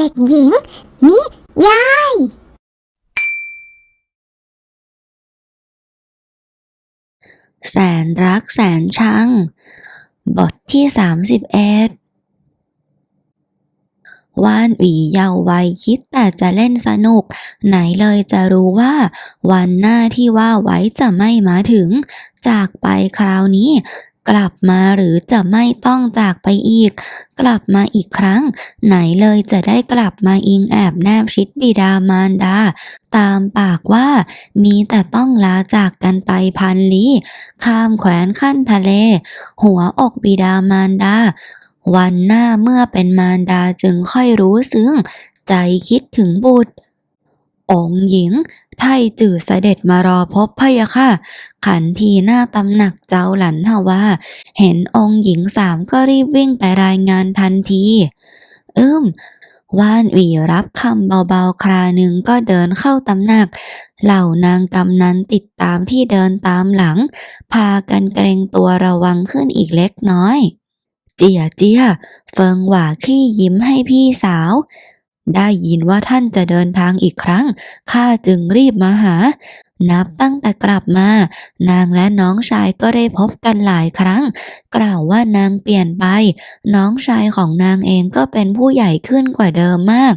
เด็กหญิง นิยาย แสนรักแสนชัง บทที่สามสิบเอ็ดวานหวีเยาว์วัยคิดแต่จะเล่นสนุก ไหนเลยจะรู้ว่า วันหน้าที่ว่าไว้จะไม่มาถึง จากไปคราวนี้ กลับมาหรือจะไม่ต้องจากไปอีก กลับมาอีกครั้ง ไหนเลยจะได้กลับมาอิงแอบแนบชิดบิดามารดา ตามปากว่า มีแต่ต้องลาจากกันไปพันลี้ข้ามแขวนขั้นทะเล หัวอกบิดามารดา วันหน้าเมื่อเป็นมารดาจึงค่อยรู้ซึ้งใจคิดถึงบุตร องหญิง ไทตื่อเสด็จมารอพบพะยะค่ะ ขันทีหน้าตำหนักเจ้าหลันหาว่า เห็นองค์หญิงสามก็รีบวิ่งไปรายงานทันทีอึมว่านวีรับคำเบาๆ คราหนึ่งก็เดินเข้าตำหนัก เหล่านางกำนันติดตามที่เดินตามหลัง พากันเกรงตัวระวังขึ้นอีกเล็กน้อย เจียเจียเฟิงหว่าคลี่ยิ้มให้พี่สาว ได้ยินว่าท่านจะเดินทางอีกครั้ง ข้าจึงรีบมาหา นับตั้งแต่กลับมา นางและน้องชายก็ได้พบกันหลายครั้ง กล่าวว่านางเปลี่ยนไป น้องชายของนางเองก็เป็นผู้ใหญ่ขึ้นกว่าเดิมมาก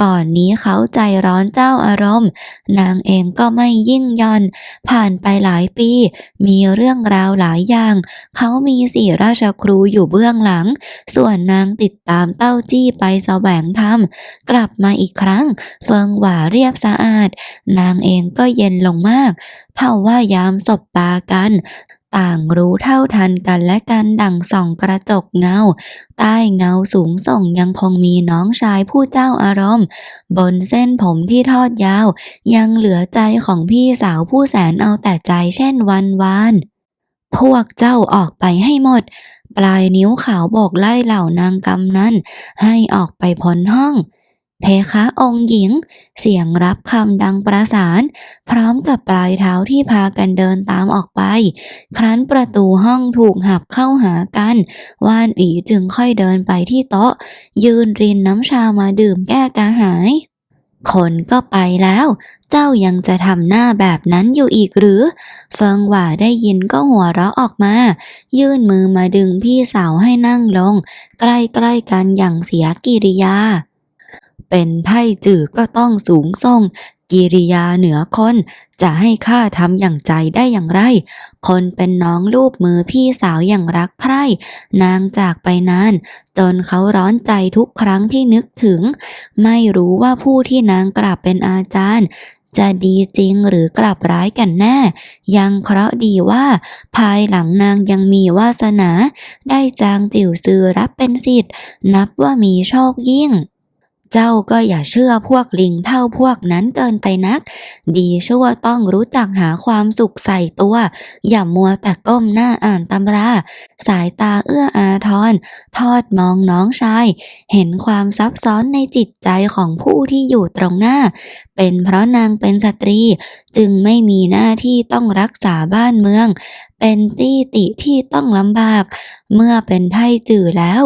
ก่อนนี้เขาใจร้อนเจ้าอารมณ์ นางเองก็ไม่ยิ่งย่อน ผ่านไปหลายปี มีเรื่องราวหลายอย่าง เขามีสี่ราชครูอยู่เบื้องหลัง ส่วนนางติดตามเต้าจี้ไปแสวงธรรม กลับมาอีกครั้ง เฟิงหว่าเรียบสะอาด นางเองก็เย็นลงมากเท่าว่ายามสบตากัน ต่างรู้เท่าทันกันและกันดั่งส่องกระจกเงา ใต้เงาสูงส่งยังคงมีน้องชายผู้เจ้าอารมณ์ บนเส้นผมที่ทอดยาว ยังเหลือใจของพี่สาวผู้แสนเอาแต่ใจเช่นวันวานพวกเจ้าออกไปให้หมด ปลายนิ้วขาวโบกไล่เหล่านางกำนั้น ให้ออกไปพ้นห้อง เพคะองค์หญิง เสียงรับคำดังประสาน พร้อมกับปลายเท้าที่พากันเดินตามออกไป ครั้นประตูห้องถูกหับเข้าหากัน ว่านอีจึงค่อยเดินไปที่โต๊ะ ยืนรินน้ำชามาดื่มแก้กระหายคนก็ไปแล้ว เจ้ายังจะทำหน้าแบบนั้นอยู่อีกหรือ เฟิงหว่าได้ยินก็หัวเราะออกมา ยื่นมือมาดึงพี่สาวให้นั่งลง ใกล้ๆกันอย่างเสียกิริยา เป็นไท่จือก็ต้องสูงส่ง กิริยาเหนือคน จะให้ข้าทำอย่างใจได้อย่างไร คนเป็นน้องลูบมือพี่สาวอย่างรักใคร่ นางจากไปนาน จนเขาร้อนใจทุกครั้งที่นึกถึง ไม่รู้ว่าผู้ที่นางกลับเป็นอาจารย์จะดีจริงหรือกลับร้ายกันแน่ ยังเคราะห์ดีว่า ภายหลังนางยังมีวาสนา ได้จางติ่วซือรับเป็นสิทธิ์ นับว่ามีโชคยิ่ง เจ้าก็อย่าเชื่อพวกลิงเท่าพวกนั้นเกินไปนัก ดีชั่วต้องรู้จักหาความสุขใส่ตัว อย่ามัวแต่ก้มหน้าอ่านตำรา สายตาเอื้ออาทร ทอดมองน้องชาย เห็นความซับซ้อนในจิตใจของผู้ที่อยู่ตรงหน้า เป็นเพราะนางเป็นสตรี จึงไม่มีหน้าที่ต้องรักษาบ้านเมือง เป็นตี้ติที่ต้องลำบาก เมื่อเป็นไทจื่อแล้ว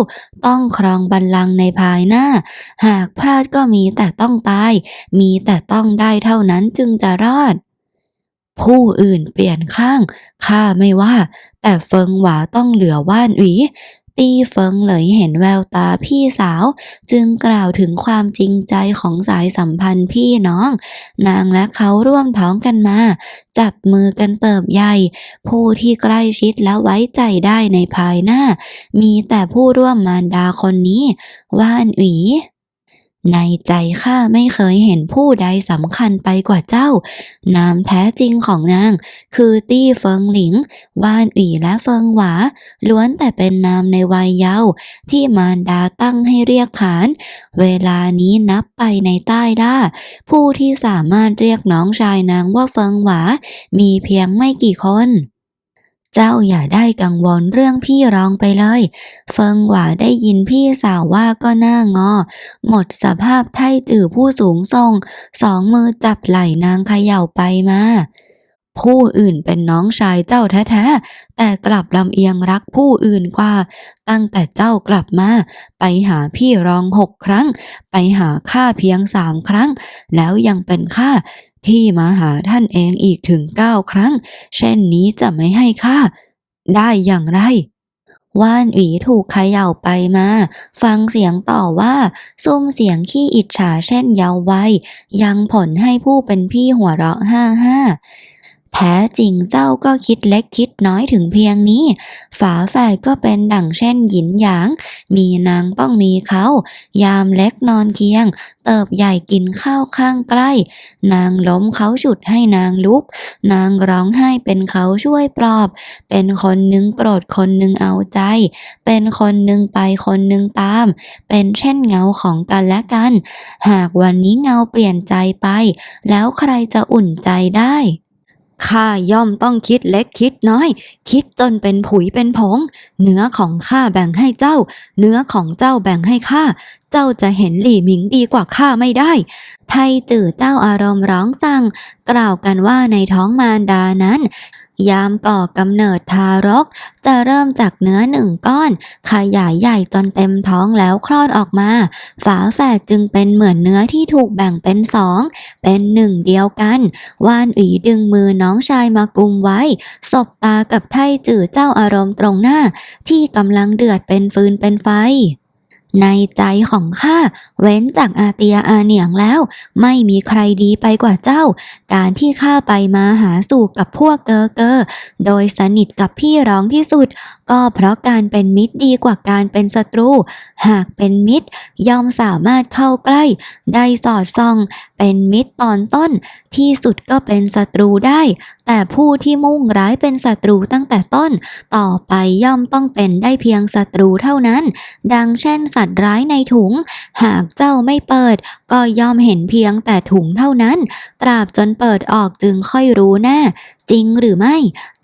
ต้องครองบัลลังก์ในภายหน้า หากพลาดก็มีแต่ต้องตาย มีแต่ต้องได้เท่านั้นจึงจะรอดผู้อื่นเปลี่ยนข้าง ข้าไม่ว่า แต่เฟิงหวาต้องเหลือว่านหวี ตีเฟิงเหลยเห็นแววตาพี่สาว จึงกล่าวถึงความจริงใจของสายสัมพันธ์พี่น้อง นางและเขาร่วมท้องกันมา จับมือกันเติบใหญ่ ผู้ที่ใกล้ชิดและไว้ใจได้ในภายหน้า มีแต่ผู้ร่วมมารดาคนนี้ ว่านหวี ในใจข้าไม่เคยเห็นผู้ใดสำคัญไปกว่าเจ้า นามแท้จริงของนาง คือตี้เฟิงหลิง ว่านอีและเฟิงหวา ล้วนแต่เป็นนามในวัยเยาว์ที่มารดาตั้งให้เรียกขาน เวลานี้นับไปในใต้ล่า ผู้ที่สามารถเรียกน้องชายนางว่าเฟิงหวา มีเพียงไม่กี่คน เจ้าอย่าได้กังวลเรื่องพี่รองไปเลย เฟิงหว่าได้ยินพี่สาวว่าก็หน้างอ หมดสภาพไท่จื่อผู้สูงทรง สองมือจับไหล่นางเขย่าไปมาผู้อื่นเป็นน้องชายเจ้าแท้ๆ แต่กลับลำเอียงรักผู้อื่นกว่า ตั้งแต่เจ้ากลับมา ไปหาพี่รองหกครั้ง ไปหาข้าเพียงสามครั้ง แล้วยังเป็นข้า ที่มาหาท่านเองอีกถึงเก้าครั้ง เช่นนี้จะไม่ให้ข้าได้อย่างไร ว่านหวีถูกเขย่าไปมา ฟังเสียงต่อว่าซุ้มเสียงขี้อิจฉาเช่นเยาว์วัยยังผลให้ผู้เป็นพี่หัวเราะห้าห้า แท้จริงเจ้าก็คิดเล็กคิดน้อยถึงเพียงนี้ ฝาแฝดก็เป็นดั่งเช่นหยินหยาง มีนางต้องมีเขา ยามเล็กนอนเคียง เติบใหญ่กินข้าวข้างใกล้ นางล้มเขาฉุดให้นางลุก นางร้องไห้เป็นเขาช่วยปลอบ เป็นคนหนึ่งโกรธคนหนึ่งเอาใจ เป็นคนหนึ่งไปคนหนึ่งตาม เป็นเช่นเงาของกันและกัน หากวันนี้เงาเปลี่ยนใจไป แล้วใครจะอุ่นใจได้ ข้าย่อมต้องคิดเล็กคิดน้อย คิดจนเป็นผุยเป็นผง เนื้อของข้าแบ่งให้เจ้า เนื้อของเจ้าแบ่งให้ข้า เจ้าจะเห็นหลี่หมิงดีกว่าข้าไม่ได้ ไทจื่อเจ้าอารมณ์ร้องสั่ง กล่าวกันว่าในท้องมารดานั้น ยามก่อกำเนิดทารก จะเริ่มจากเนื้อหนึ่งก้อน ขยายใหญ่จนเต็มท้องแล้วคลอดออกมา ฝาแฝดจึงเป็นเหมือนเนื้อที่ถูกแบ่งเป็นสองเป็นหนึ่งเดียวกันว่านอีดึงมือน้องชายมากุมไว้ สบตากับไทจื่อเจ้าอารมณ์ตรงหน้า ที่กำลังเดือดเป็นฟืนเป็นไฟ ในใจของข้าเว้นจากอาเตียอาเหนียงแล้ว ไม่มีใครดีไปกว่าเจ้า การที่ข้าไปมาหาสู่กับพวกเกอเกอโดยสนิทกับพี่ร้องที่สุด ก็เพราะการเป็นมิตรดีกว่าการเป็นศัตรู หากเป็นมิตรย่อมสามารถเข้าใกล้ ได้สอดส่อง เป็นมิตรตอนต้น ที่สุดก็เป็นศัตรูได้ แต่ผู้ที่มุ่งร้ายเป็นศัตรูตั้งแต่ต้น ต่อไปย่อมต้องเป็นได้เพียงศัตรูเท่านั้น ดังเช่นสัตว์ร้ายในถุง หากเจ้าไม่เปิด ก็ย่อมเห็นเพียงแต่ถุงเท่านั้น ตราบจนเปิดออกจึงค่อยรู้แน่ จริงหรือไม่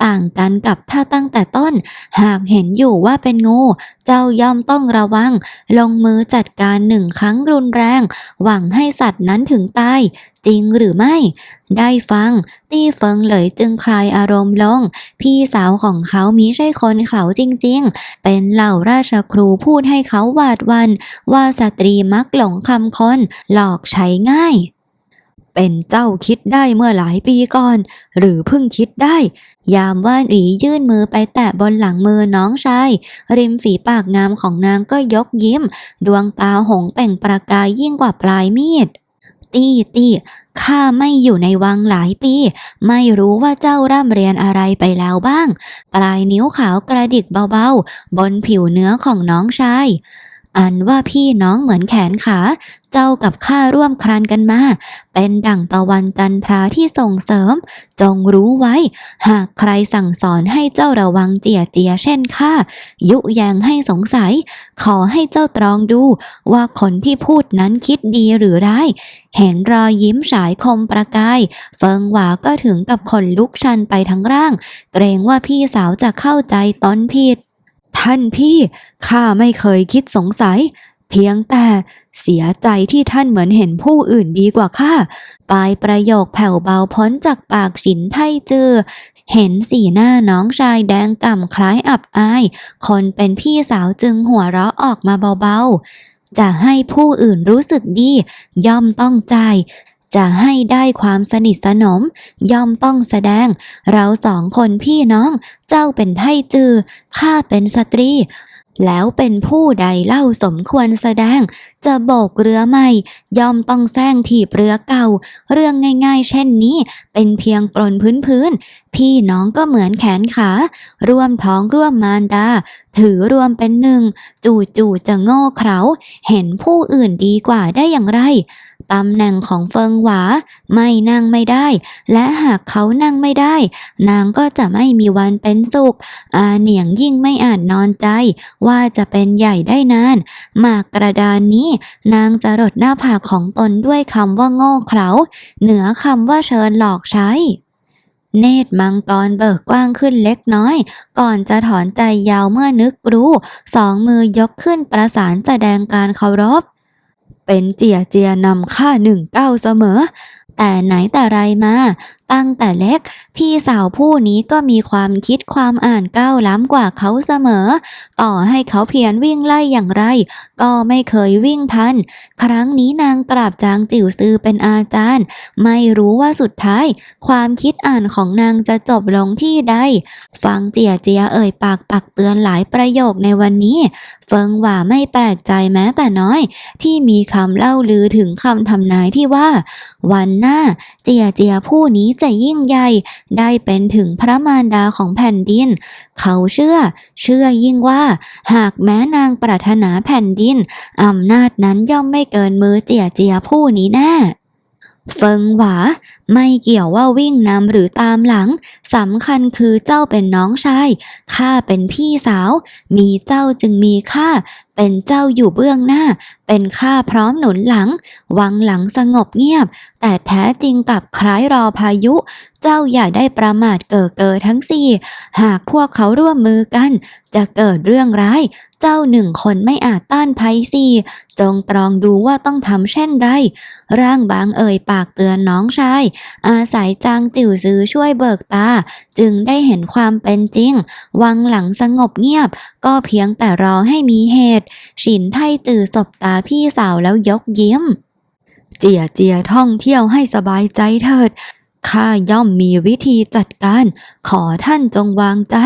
ต่างกันกับถ้าตั้งแต่ต้น หากเห็นอยู่ว่าเป็นงู เจ้าย่อมต้องระวัง ลงมือจัดการหนึ่งครั้งรุนแรง หวังให้สัตว์นั้นถึงตาย จริงหรือไม่ ได้ฟัง ตี้เฟิงเหลยจึงคลายอารมณ์ลง พี่สาวของเขามิใช่คนเขาจริงๆ เป็นเหล่าราชครูพูดให้เขาหวาดวัน ว่าสตรีมักหลงคำคน หลอกใช้ง่าย เป็นเจ้าคิดได้เมื่อหลายปีก่อน หรือเพิ่งคิดได้ ยามว่านอียื่นมือไปแตะบนหลังมือน้องชาย ริมฝีปากงามของนางก็ยกยิ้ม ดวงตาหงแต่งประกายยิ่งกว่าปลายมีดตี้ตี้ข้าไม่อยู่ในวังหลายปี ไม่รู้ว่าเจ้าร่ำเรียนอะไรไปแล้วบ้าง ปลายนิ้วขาวกระดิกเบาๆ บนผิวเนื้อของน้องชาย อันว่าพี่น้องเหมือนแขนขา เจ้ากับข้าร่วมครันกันมา เป็นดั่งตะวันจันทราที่ส่งเสริม จงรู้ไว้ หากใครสั่งสอนให้เจ้าระวังเจียเจียเช่นข้า ยุแยงให้สงสัย ขอให้เจ้าตรองดู ว่าคนที่พูดนั้นคิดดีหรือร้าย เห็นรอยยิ้มฉายคมประกาย เฟิงหวาก็ถึงกับขนลุกชันไปทั้งร่าง เกรงว่าพี่สาวจะเข้าใจตนผิด ท่านพี่ข้าไม่เคยคิดสงสัย เพียงแต่เสียใจที่ท่านเหมือนเห็นผู้อื่นดีกว่าข้าปลายประโยคแผ่วเบาพ้นจากปากฉินไทจือ เห็นสีหน้าน้องชายแดงก่ำคล้ายอับอาย คนเป็นพี่สาวจึงหัวเราะออกมาเบาๆจะให้ผู้อื่นรู้สึกดี ย่อมต้องใจ จะให้ได้ความสนิทสนม ย่อมต้องแสดง เราสองคนพี่น้อง เจ้าเป็นไทจือข้าเป็นสตรี แล้วเป็นผู้ใดเล่าสมควรแสดง จะโบกเรือใหม่ ย่อมต้องแซงถีบเรือเก่า เรื่องง่ายๆ เช่นนี้ เป็นเพียงกลนพื้นๆพี่น้องก็เหมือนแขนขา ร่วมท้องร่วมมารดาถือรวมเป็นหนึ่ง จู่ๆจะโง่เขลาเห็นผู้อื่นดีกว่าได้อย่างไร ตำแหน่งของเฟิงหวาไม่นั่งไม่ได้ และหากเขานั่งไม่ได้ นางก็จะไม่มีวันเป็นสุข อาเหนียงยิ่งไม่อาจนอนใจ ว่าจะเป็นใหญ่ได้นาน หมากกระดานนี้ นางจะรดหน้าผากของตนด้วยคำว่าโง่เขลาเหนือคำว่าเชิญหลอกใช้เนตรมังกรเบิกกว้างขึ้นเล็กน้อย ก่อนจะถอนใจยาวเมื่อนึกรู้ สองมือยกขึ้นประสานแสดงการเคารพ เป็นเจียเจียนำค่าหนึ่งเก้าเสมอ แต่ไหนแต่ไรมา ตั้งแต่เล็ก พี่สาวผู้นี้ก็มีความคิดความอ่านก้าวล้ำกว่าเขาเสมอ ต่อให้เขาเพียรวิ่งไล่อย่างไร ก็ไม่เคยวิ่งทัน ครั้งนี้นางกราบจางติ๋วซือเป็นอาจารย์ ไม่รู้ว่าสุดท้าย ความคิดอ่านของนางจะจบลงที่ใด ฟังเจียเจียเอ่ยปากตักเตือนหลายประโยคในวันนี้ เฟิงหว่าไม่แปลกใจแม้แต่น้อย ที่มีคำเล่าลือถึงคำทำนายที่ว่า วันหน้า เจียเจียผู้นี้จะยิ่งใหญ่ ได้เป็นถึงพระมารดาของแผ่นดิน เขาเชื่อ เชื่อยิ่งว่า หากแม้นางปรารถนาแผ่นดินอำนาจนั้นย่อมไม่เกินมือเจียเจียผู้นี้แน่เฟิงหวา ไม่เกี่ยวว่าวิ่งนำหรือตามหลังสำคัญคือเจ้าเป็นน้องชายข้าเป็นพี่สาว มีเจ้าจึงมีข้าเป็นเจ้าอยู่เบื้องหน้า เป็นข้าพร้อมหนุนหลัง วังหลังสงบเงียบ แต่แท้จริงกับคล้ายรอพายุ เจ้าอย่าได้ประมาทเก่อเกอทั้งสี่ หากพวกเขาร่วมมือกัน จะเกิดเรื่องร้าย เจ้าหนึ่งคนไม่อาจต้านภัยสี่จงตรองดูว่าต้องทำเช่นไร ร่างบางเอ่ยปากเตือนน้องชาย อาศัยจางจิ๋วซื้อช่วยเบิกตา จึงได้เห็นความเป็นจริง วังหลังสงบเงียบ ก็เพียงแต่รอให้มีเหตุฉินไทตื่อสบตาพี่สาวแล้วยกยิ้ม เจียเจียท่องเที่ยวให้สบายใจเถิด ข้าย่อมมีวิธีจัดการ ขอท่านจงวางใจ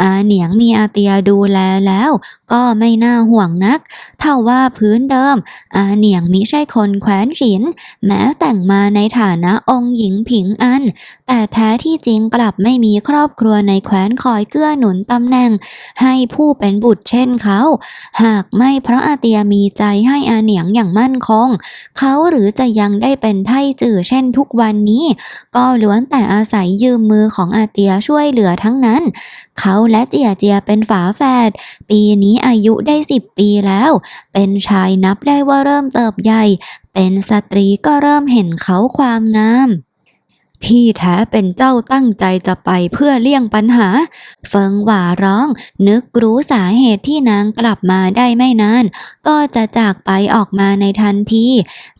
อาเหนียงมีอาเตียดูแลแล้ว ก็ไม่น่าห่วงนักถ้าว่าพื้นเดิม อาเหนียงมิใช่คนแคว้นฉิน แม้แต่งมาในฐานะองค์หญิงผิงอัน แต่แท้ที่จริงกลับไม่มีครอบครัวในแคว้นคอยเกื้อหนุนตำแหน่ง ให้ผู้เป็นบุตรเช่นเขา หากไม่เพราะอาเตียมีใจให้อาเหนียงอย่างมั่นคง เขาหรือจะยังได้เป็นไทจื่อเช่นทุกวันนี้ก็ล้วนแต่อาศัยยืมมือของอาเตียช่วยเหลือทั้งนั้น เขาและเจียเจียเป็นฝาแฝด ปีนี้อายุได้สิบปีแล้ว เป็นชายนับได้ว่าเริ่มเติบใหญ่ เป็นสตรีก็เริ่มเห็นเขาความงาม ที่แท้เป็นเจ้าตั้งใจจะไปเพื่อเลี่ยงปัญหา เฟิงหว่าร้อง นึกรู้สาเหตุที่นางกลับมาได้ไม่นาน ก็จะจากไปออกมาในทันที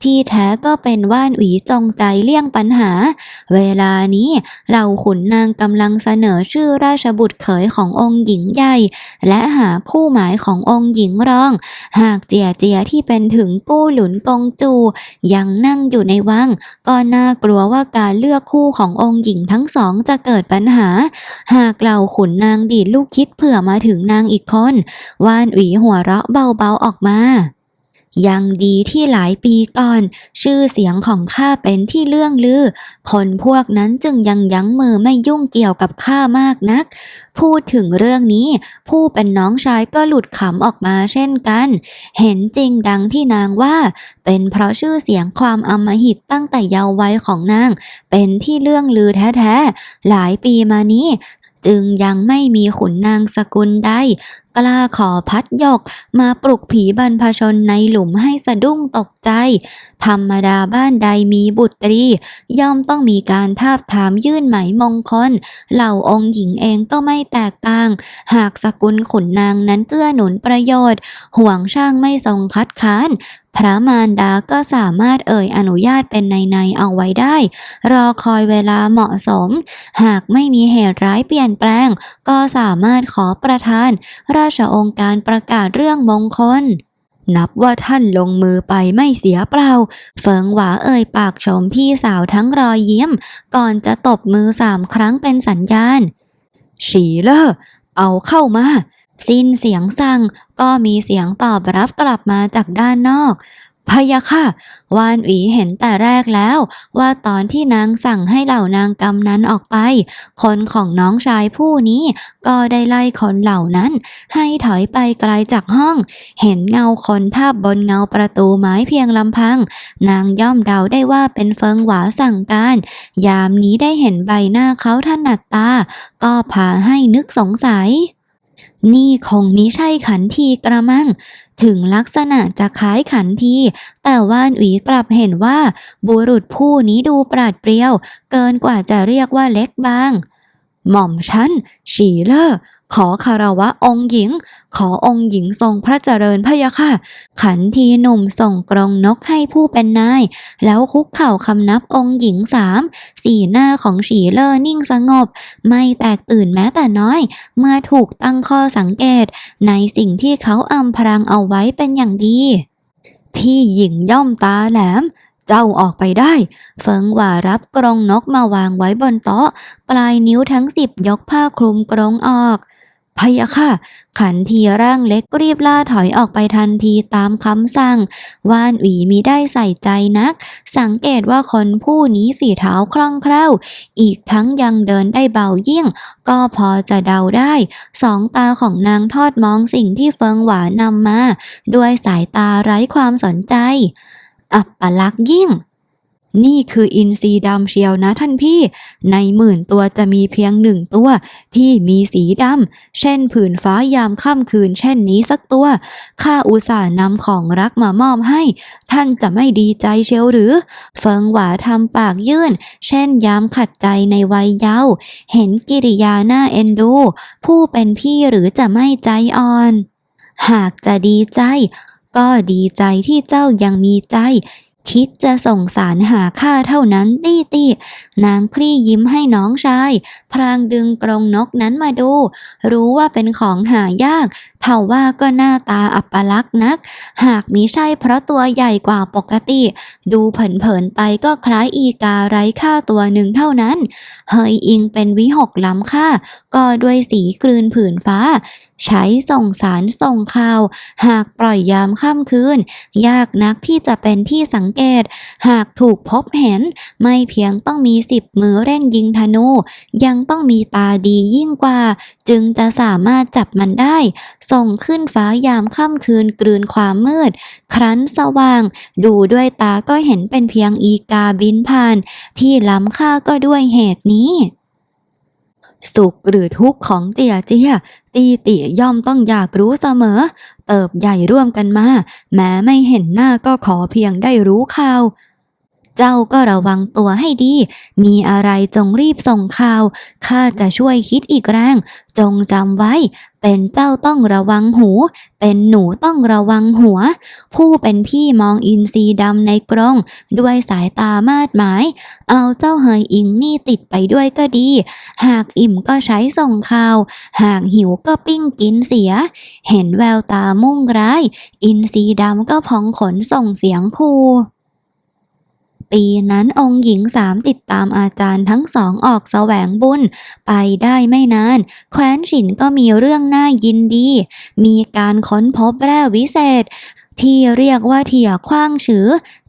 ที่แท้ก็เป็นว่านหวีจงใจเลี่ยงปัญหา เวลานี้เราขุนนางกำลังเสนอชื่อราชบุตรเขยขององค์หญิงใหญ่ และหาคู่หมายขององค์หญิงรอง หากเจียเจียที่เป็นถึงกู้หลุนกงจู ยังนั่งอยู่ในวัง ก็น่ากลัวว่าการเลือกคู่ขององค์หญิงทั้งสองจะเกิดปัญหา หากเราขุนนางดีดลูกคิดเผื่อมาถึงนางอีกคน ว่านหวีหัวเราะเบาๆออกมา ยังดีที่หลายปีก่อน ชื่อเสียงของข้าเป็นที่เลื่องลือ คนพวกนั้นจึงยังยั้งมือไม่ยุ่งเกี่ยวกับข้ามากนัก พูดถึงเรื่องนี้ ผู้เป็นน้องชายก็หลุดขำออกมาเช่นกัน เห็นจริงดังที่นางว่า เป็นเพราะชื่อเสียงความอำมหิตตั้งแต่เยาว์วัยของนาง เป็นที่เลื่องลือแท้ๆหลายปีมานี้จึงยังไม่มีขุนนางสกุลใด กล้าขอพัดยก มาปลุกผีบรรพชนในหลุมให้สะดุ้งตกใจ ธรรมดาบ้านใดมีบุตรี ย่อมต้องมีการทาบทามยื่นไหมมงคล เหล่าองค์หญิงเองก็ไม่แตกต่าง หากสกุลขุนนางนั้นเกื้อหนุนประโยชน์ ห่วงช่างไม่ทรงคัดค้านพระมารดาก็สามารถเอ่ยอนุญาตเป็นในในเอาไว้ได้ รอคอยเวลาเหมาะสม หากไม่มีเหตุร้ายเปลี่ยนแปลง ก็สามารถขอประทาน ราชองค์การประกาศเรื่องมงคล นับว่าท่านลงมือไปไม่เสียเปล่า เฟิงหวาเอ่ยปากชมพี่สาวทั้งรอยยิ้ม ก่อนจะตบมือสามครั้งเป็นสัญญาณ ฉีเลอเอาเข้ามา สิ้นเสียงสั่งก็มีเสียงตอบรับกลับมาจากด้านนอก พะยะค่ะ วานหวีเห็นแต่แรกแล้ว ว่าตอนที่นางสั่งให้เหล่านางกำนั้นออกไป คนของน้องชายผู้นี้ ก็ได้ไล่คนเหล่านั้น ให้ถอยไปไกลจากห้อง เห็นเงาคนทาบบนเงาประตูไม้เพียงลำพัง นางย่อมเดาได้ว่าเป็นเฟิงหวาสั่งการ ยามนี้ได้เห็นใบหน้าเขาถนัดตา ก็พาให้นึกสงสัย นี่คงมิใช่ขันทีกระมัง ถึงลักษณะจะคล้ายขันที แต่ว่านอุ๋ยกลับเห็นว่า บุรุษผู้นี้ดูปราดเปรียว เกินกว่าจะเรียกว่าเล็กบาง หม่อมฉันฉีเลอร์ ขอคารวะองค์หญิง ขอองค์หญิงทรงพระเจริญพะยะค่ะ ขันทีหนุ่มส่งกรงนกให้ผู้เป็นนาย แล้วคุกเข่าคำนับองค์หญิงสามสีหน้าของฉีเลอร์นิ่งสงบ ไม่แตกตื่นแม้แต่น้อย เมื่อถูกตั้งข้อสังเกต ในสิ่งที่เขาอำพรางเอาไว้เป็นอย่างดี พี่หญิงย่อมตาแหลมเจ้าออกไปได้ เฟิงหว่ารับกรงนกมาวางไว้บนโต๊ะ ปลายนิ้วทั้งสิบยกผ้าคลุมกรงออก พะยะค่ะ ขันทีร่างเล็กรีบล่าถอยออกไปทันทีตามคำสั่ง ว่านหวีมิได้ใส่ใจนัก สังเกตว่าคนผู้นี้ฝีเท้าคล่องแคล่ว อีกทั้งยังเดินได้เบายิ่ง ก็พอจะเดาได้ สองตาของนางทอดมองสิ่งที่เฟิงหวานำมา ด้วยสายตาไร้ความสนใจ อับปลักษณ์ยิ่ง นี่คืออินทรีดำเชียวนะท่านพี่ ในหมื่นตัวจะมีเพียงหนึ่งตัวที่มีสีดำ เช่นผืนฟ้ายามค่ำคืน เช่นนี้สักตัว ข้าอุตส่าห์นำของรักมามอบให้ ท่านจะไม่ดีใจเชียวหรือ เฟิงหวาทำปากยื่น เช่นยามขัดใจในวัยเยาว์ เห็นกิริยาหน้าเอ็นดู ผู้เป็นพี่หรือจะไม่ใจอ่อน หากจะดีใจก็ดีใจที่เจ้ายังมีใจ คิดจะส่งสารหาข้าเท่านั้นตี้ตี้นางคลี่ยิ้มให้น้องชายพลางดึงกรงนกนั้นมาดู รู้ว่าเป็นของหายากเท่าว่าก็หน้าตาอัปลักษณ์นัก หากมิใช่เพราะตัวใหญ่กว่าปกติ ดูเผินๆไปก็คล้ายอีกาไร้ค่าตัวหนึ่งเท่านั้น เฮยอิงเป็นวิหกล้ำค่า ก็ด้วยสีกลืนผืนฟ้าใช้ส่งสารส่งข่าว หากปล่อยยามค่ำคืน ยากนักที่จะเป็นที่สังเกต หากถูกพบเห็น ไม่เพียงต้องมีสิบมือเร่งยิงธนู ยังต้องมีตาดียิ่งกว่า จึงจะสามารถจับมันได้ ส่งขึ้นฟ้ายามค่ำคืนกลืนความมืด ครั้นสว่าง ดูด้วยตาก็เห็นเป็นเพียงอีกาบินผ่าน ที่ล้ำค่าก็ด้วยเหตุนี้ สุขหรือทุกข์ของเตี่ยเจียตีเตี่ยย่อมต้องอยากรู้เสมอ เติบใหญ่ร่วมกันมา แม้ไม่เห็นหน้าก็ขอเพียงได้รู้ข่าว เจ้าก็ระวังตัวให้ดี มีอะไรจงรีบส่งข่าว ข้าจะช่วยคิดอีกแรง จงจำไว้ เป็นเจ้าต้องระวังหู เป็นหนูต้องระวังหัว ผู้เป็นพี่มองอินทรีดำในกรงด้วยสายตามาดหมาย เอาเจ้าเฮยอิงนี่ติดไปด้วยก็ดี หากอิ่มก็ใช้ส่งข่าว หากหิวก็ปิ้งกินเสีย เห็นแววตามุ่งร้าย อินทรีดำก็พองขนส่งเสียงคู ปีนั้นองค์หญิงสามติดตามอาจารย์ทั้งสองออกแสวงบุญ ไปได้ไม่นาน แคว้นฉินก็มีเรื่องน่ายินดี มีการค้นพบแร่วิเศษ ที่เรียกว่าเถี่ยขว้างฉือ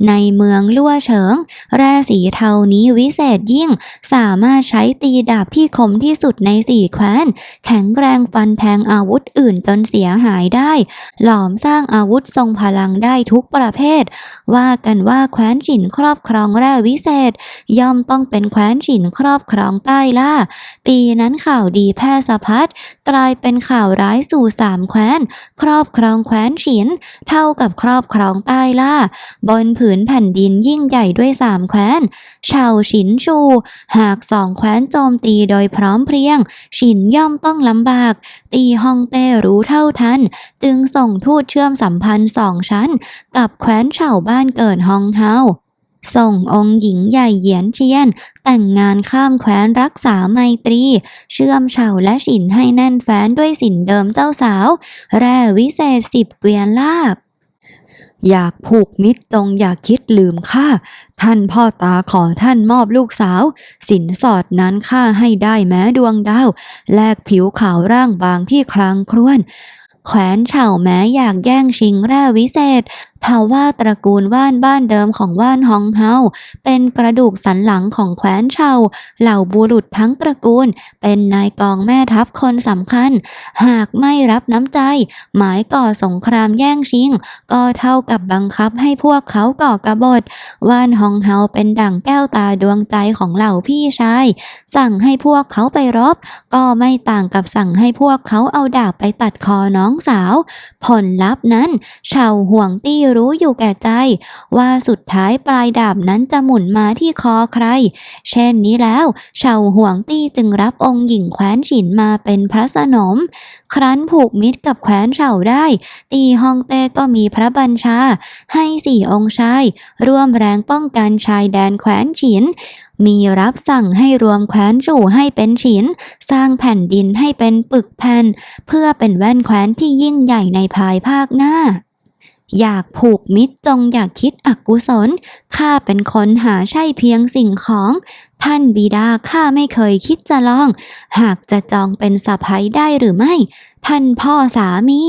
ในเมืองลั่วเฉิง แร่สีเทานี้วิเศษยิ่ง สามารถใช้ตีดาบที่คมที่สุดในสี่แคว้น แข็งแรงฟันแทงอาวุธอื่นจนเสียหายได้ หลอมสร้างอาวุธทรงพลังได้ทุกประเภท ว่ากันว่าแคว้นฉินครอบครองแร่วิเศษ ย่อมต้องเป็นแคว้นฉินครอบครองใต้ล่า ปีนั้นข่าวดีแพร่สะพัดกลายเป็นข่าวร้ายสู่สามแคว้น ครอบครองแคว้นฉิน เท่ากับครอบครองใต้ล่า บนผืนแผ่นดินยิ่งใหญ่ด้วยสามแคว้นชาวฉินชู หากสองแคว้นโจมตีโดยพร้อมเพรียง ฉินย่อมต้องลำบาก ตีฮองเต้รู้เท่าทัน จึงส่งทูตเชื่อมสัมพันธ์สองชั้น กับแคว้นเฉาบ้านเกิดฮองเฮาส่งองค์หญิงใหญ่เหยียนเชียน แต่งงานข้ามแคว้นรักษาไมตรี เชื่อมเฉาและฉินให้แน่นแฟ้นด้วยสินเดิมเจ้าสาว แร่วิเศษสิบเกวียนลาบ อยากผูกมิตรจงอย่าคิดลืมข้าท่านพ่อตาขอท่านมอบลูกสาว สินสอดนั้นข้าให้ได้แม้ดวงดาว แลกผิวขาวร่างบางที่ครางครวญแขวนเฉาแม้อยากแย่งชิงแร่วิเศษทว่าตระกูลว่านบ้านเดิมของว่านฮองเฮาเป็นกระดูกสันหลังของแคว้นเฉาเหล่าบุรุษทั้งตระกูล เป็นนายกองแม่ทัพคนสำคัญ หากไม่รับน้ำใจ หมายก่อสงครามแย่งชิง ก็เท่ากับบังคับให้พวกเขาก่อกบฏว่านฮองเฮาเป็นดั่งแก้วตาดวงใจของเหล่าพี่ชาย สั่งให้พวกเขาไปรบ ก็ไม่ต่างกับสั่งให้พวกเขาเอาดาบไปตัดคอน้องสาว ผลลัพธ์นั้นชาวห่วงตี้รู้อยู่แก่ใจ ว่าสุดท้ายปลายดาบนั้นจะหมุนมาที่คอใคร เช่นนี้แล้วเฉาห่วงตี้จึงรับองค์หญิงแคว้นฉินมาเป็นพระสนม ครั้นผูกมิตรกับแคว้นเฉาได้ ตีฮองเต้ก็มีพระบัญชา ให้สี่องค์ชาย ร่วมแรงป้องกันชายแดนแคว้นฉินมีรับสั่งให้รวมแคว้นจู่ให้เป็นฉิน สร้างแผ่นดินให้เป็นปึกแผ่น เพื่อเป็นแว่นแคว้นที่ยิ่งใหญ่ในภายภาคหน้า อยากผูกมิตรจงอยากคิดอกุศล ข้าเป็นคนหาใช่เพียงสิ่งของ ท่านบิดาข้าไม่เคยคิดจะลอง หากจะจองเป็นสะพ้ยได้หรือไม่ ท่านพ่อสามี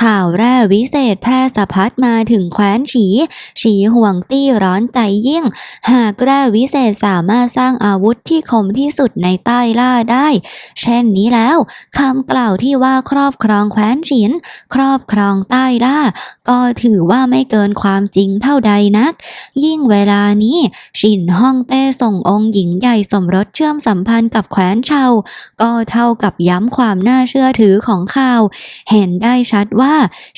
ข่าวแร่วิเศษแพร่สะพัดมาถึงแคว้นฉี ฉีห่วงตี้ร้อนใจยิ่ง หากแร่วิเศษสามารถสร้างอาวุธที่คมที่สุดในใต้ล่าได้ เช่นนี้แล้วคำกล่าวที่ว่าครอบครองแคว้นฉิน ครอบครองใต้ล่า ก็ถือว่าไม่เกินความจริงเท่าใดนัก ยิ่งเวลานี้ฉินฮ่องเต้ส่งองค์หญิงใหญ่สมรสเชื่อมสัมพันธ์กับแคว้นเชาก็เท่ากับย้ำความน่าเชื่อถือของข่าว เห็นได้ชัดว่า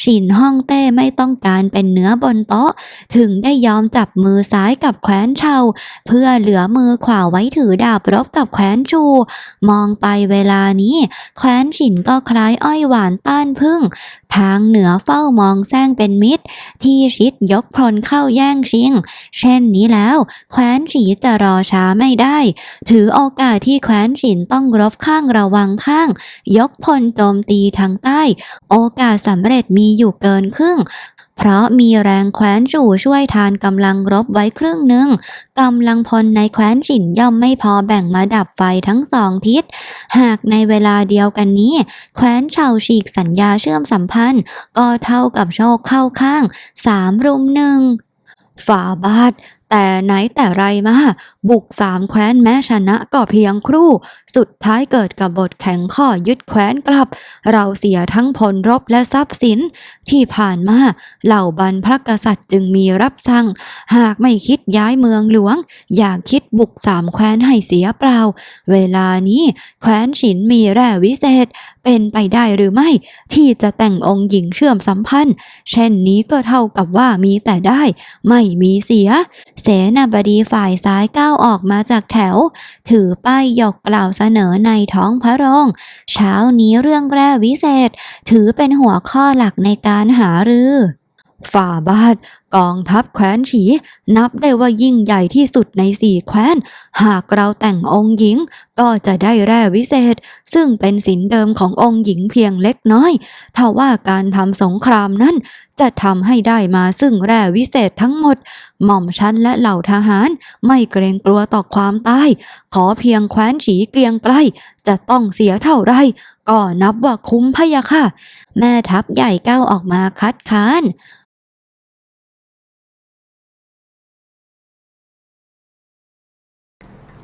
ชินฮ่องเต้ไม่ต้องการเป็นเนื้อบนโต๊ะ ถึงได้ยอมจับมือซ้ายกับแคว้นเชาเพื่อเหลือมือขวาไว้ถือดาบรบกับแคว้นชู มองไปเวลานี้ แคว้นฉินก็คล้ายอ้อยหวานต้านพึ่ง ทางเหนือเฝ้ามองแซงเป็นมิตร ที่ชิดยกพลเข้าแย่งชิง เช่นนี้แล้ว แคว้นฉีจะรอช้าไม่ได้ ถือโอกาสที่แคว้นฉินต้องรบข้างระวังข้าง ยกพลโจมตีทางใต้ โอกาสสำเร็จมีอยู่เกินครึ่ง เพราะมีแรงแคว้นจู่ช่วยทานกำลังรบไว้ครึ่งหนึ่งกำลังพลในแคว้นฉินย่อมไม่พอแบ่งมาดับไฟทั้งสองทิศ หากในเวลาเดียวกันนี้ แคว้นเฉาฉีกสัญญาเชื่อมสัมพันธ์ ก็เท่ากับโชคเข้าข้างสามรุมหนึ่งฝาบาท แต่ไหนแต่ไรมา บุกสามแคว้นแม้ชนะก็เพียงครู่ สุดท้ายเกิดกับบทแข็งข้อยึดแคว้นกลับ เราเสียทั้งพลรบและทรัพย์สิน ที่ผ่านมาเหล่าบรรพกษัตริย์จึงมีรับสั่ง หากไม่คิดย้ายเมืองหลวง อย่าคิดบุกสามแคว้นให้เสียเปล่า เวลานี้แคว้นฉินมีแร่วิเศษ เป็นไปได้หรือไม่ ที่จะแต่งองค์หญิงเชื่อมสัมพันธ์ เช่นนี้ก็เท่ากับว่ามีแต่ได้ ไม่มีเสียเสนาบดีฝ่ายซ้ายก้าวออกมาจากแถว ถือป้ายหยกกล่าวเสนอในท้องพระโรง เช้านี้เรื่องแร่วิเศษ ถือเป็นหัวข้อหลักในการหารือ ฝ่าบาท กองทัพแคว้นฉี นับได้ว่ายิ่งใหญ่ที่สุดในสี่แคว้น หากเราแต่งองค์หญิง ก็จะได้แร่วิเศษ ซึ่งเป็นสินเดิมขององค์หญิงเพียงเล็กน้อยถ้าว่าการทำสงครามนั้น จะทำให้ได้มาซึ่งแร่วิเศษทั้งหมด หม่อมชั้นและเหล่าทหาร ไม่เกรงกลัวต่อความตาย ขอเพียงแคว้นฉีเกียงไกลจะต้องเสียเท่าไรก็นับว่าคุ้มพะยะค่ะ แม่ทัพใหญ่ก้าวออกมาคัดค้าน